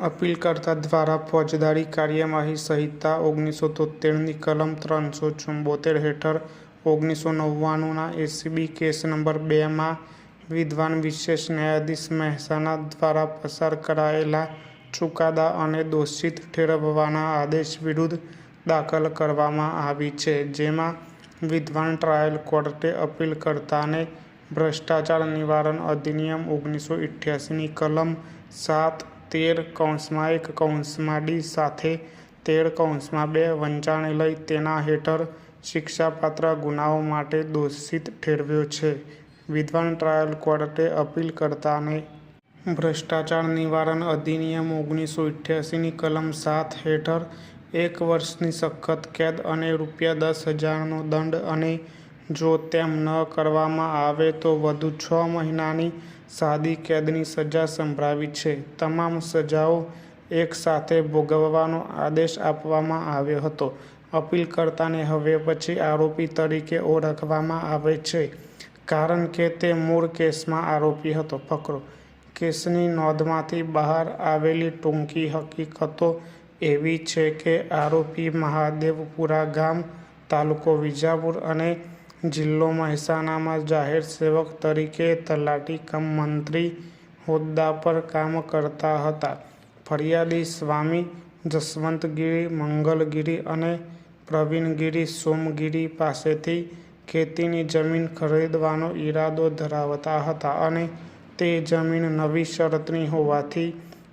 અપીલકર્તા દ્વારા ફોજદારી કાર્યવાહી સંહિતા ઓગણીસો તોતેરની કલમ ત્રણસો ચુંબોતેર હેઠળ ઓગણીસો નવ્વાણુંના એસીબી કેસ નંબર બેમાં વિદ્વાન વિશેષ ન્યાયાધીશ મહેસાણા દ્વારા પસાર કરાયેલા ચુકાદા અને દોષિત ઠેરવવાના આદેશ વિરુદ્ધ દાખલ કરવામાં આવી છે, જેમાં વિદ્વાન ટ્રાયલ કોર્ટે અપીલકર્તાને ભ્રષ્ટાચાર નિવારણ અધિનિયમ ઓગણીસો ઇઠ્યાસીની કલમ સાત તેર કૌંસમાં એક કૌંસમાં ડી સાથે તેર કૌંસમાં બે વંચાણે લઈ તેના હેઠળ શિક્ષાપાત્ર ગુનાઓ માટે દોષિત ઠેરવ્યો છે. વિદ્વાન ટ્રાયલ કોર્ટે અપીલકર્તાને ભ્રષ્ટાચાર નિવારણ અધિનિયમ ઓગણીસો ઈઠ્યાસીની કલમ સાત હેઠળ એક વર્ષની સખત કેદ અને રૂપિયા દસ હજારનો દંડ અને જો તેમ ન કરવામાં આવે તો વધુ છ મહિનાની સાદી કેદની સજા સંભળાવી છે. તમામ સજાઓ એક સાથે ભોગવવાનો આદેશ આપવામાં આવ્યો હતો. અપીલકર્તાને હવે પછી આરોપી તરીકે ઓળખવામાં આવે છે, કારણ કે તે મૂળ કેસમાં આરોપી હતો. ફકરો કેસની નોંધમાંથી બહાર આવેલી ટૂંકી હકીકતો એવી છે કે આરોપી મહાદેવપુરા ગામ તાલુકો વિજાપુર અને જિલ્લો મહેસાણામાં જાહેર સેવક તરીકે તલાટી કમ મંત્રી હોદ્દા પર કામ કરતા હતા. ફરિયાદી સ્વામી જસવંતગીરી, મંગલગીરી અને પ્રવીણગીરી સોમગીરી પાસેથી ખેતીની જમીન ખરીદવાનો ઈરાદો ધરાવતા હતા અને તે જમીન નવી શરતની હોવાથી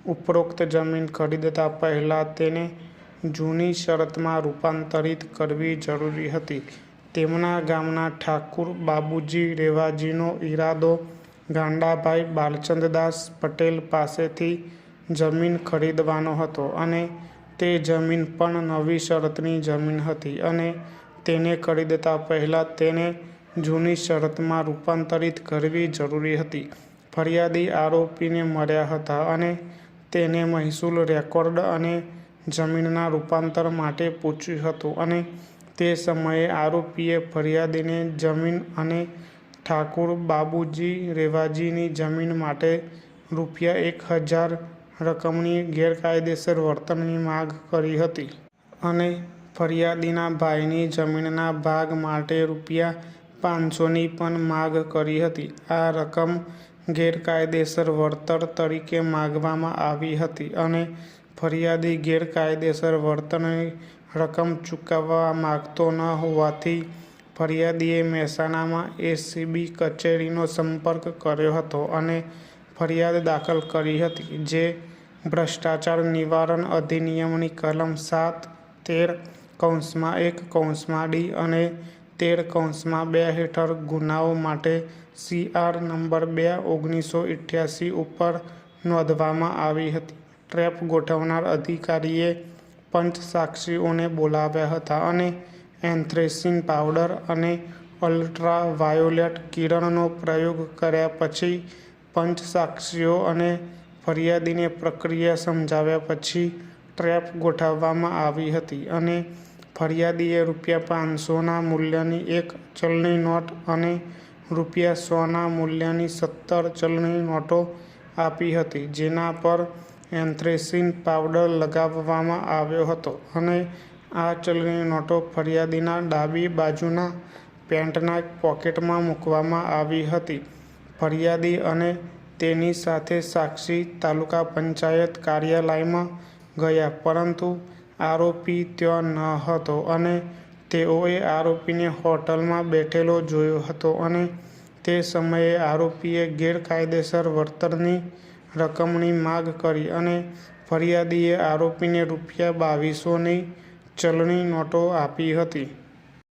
ઉપરોક્ત જમીન ખરીદતા પહેલાં તેને જૂની શરતમાં રૂપાંતરિત કરવી જરૂરી હતી. તેમના ગામના ઠાકુર, બાબુજી, રેવાજીનો ઈરાદો, ગાંડાભાઈ બાલચંદદાસ પટેલ પાસેથી જમીન ખરીદવાનો હતો અને તે જમીન પણ નવી શરતની જમીન હતી અને તેને ખરીદતા પહેલાં તેને જૂની શરતમાં રૂપાંતરિત કરવી જરૂરી હતી. ફરિયાદી આરોપીને મળ્યા હતા અને તેને મહેસૂલ રેકોર્ડ અને જમીનના રૂપાંતર માટે પૂછ્યું હતું અને તે સમયે આરોપીએ ફરિયાદીને જમીન અને ઠાકુર બાબુજી રેવાજીની જમીન માટે રૂપિયા એક હજાર રકમની ગેરકાયદેસર વર્તનની માગ કરી હતી અને ફરિયાદીના ભાઈની જમીનના ભાગ માટે રૂપિયા પાંચસોની પણ માગ કરી હતી. આ રકમ ગેરકાયદેસર વળતર તરીકે માગવામાં આવી હતી અને ફરિયાદી ગેરકાયદેસર વળતરની રકમ ચૂકવવા માગતો ન હોવાથી ફરિયાદીએ મહેસાણામાં એસીબી કચેરીનો સંપર્ક કર્યો હતો અને ફરિયાદ દાખલ કરી હતી, જે ભ્રષ્ટાચાર નિવારણ અધિનિયમની કલમ સાત, તેર કૌંસમાં એક કૌંસમાં ડી અને તેર કૌંસમાં બે હેઠળ ગુનાઓ માટે સીઆર નંબર બે ઓગણીસો ઈઠ્યાસી ઉપર નોંધવામાં આવી હતી. ટ્રેપ ગોઠવનાર અધિકારીએ પંચ સાક્ષીઓને બોલાવ્યા હતા અને એન્થ્રેસિંગ પાવડર અને અલ્ટ્રા વાયોલેટ કિરણનો પ્રયોગ કર્યા પછી પંચ સાક્ષીઓ અને ફરિયાદીને પ્રક્રિયા સમજાવ્યા પછી ટ્રેપ ગોઠવવામાં આવી હતી અને ફરિયાદીએ રૂપિયા પાંચસોના મૂલ્યની એક ચલણી નોટ અને રૂપિયા સોના મૂલ્યની સત્તર ચલણી નોટો આપી હતી, જેના પર એન્થ્રેસીન પાવડર લગાવવામાં આવ્યો હતો અને આ ચલણી નોટો ફરિયાદીના ડાબી બાજુના પેન્ટના પોકેટમાં મૂકવામાં આવી હતી. ફરિયાદી અને તેની સાથે સાક્ષી તાલુકા પંચાયત કાર્યાલયમાં ગયા, પરંતુ આરોપી ત્યાં ન હતો અને તેઓએ આરોપીને હોટલમાં બેઠેલો જોયો હતો અને તે સમયે આરોપીએ ગેરકાયદેસર વળતરની રકમની માગ કરી અને ફરિયાદીએ આરોપીને રૂપિયા બાવીસોની ચલણી નોટો આપી હતી.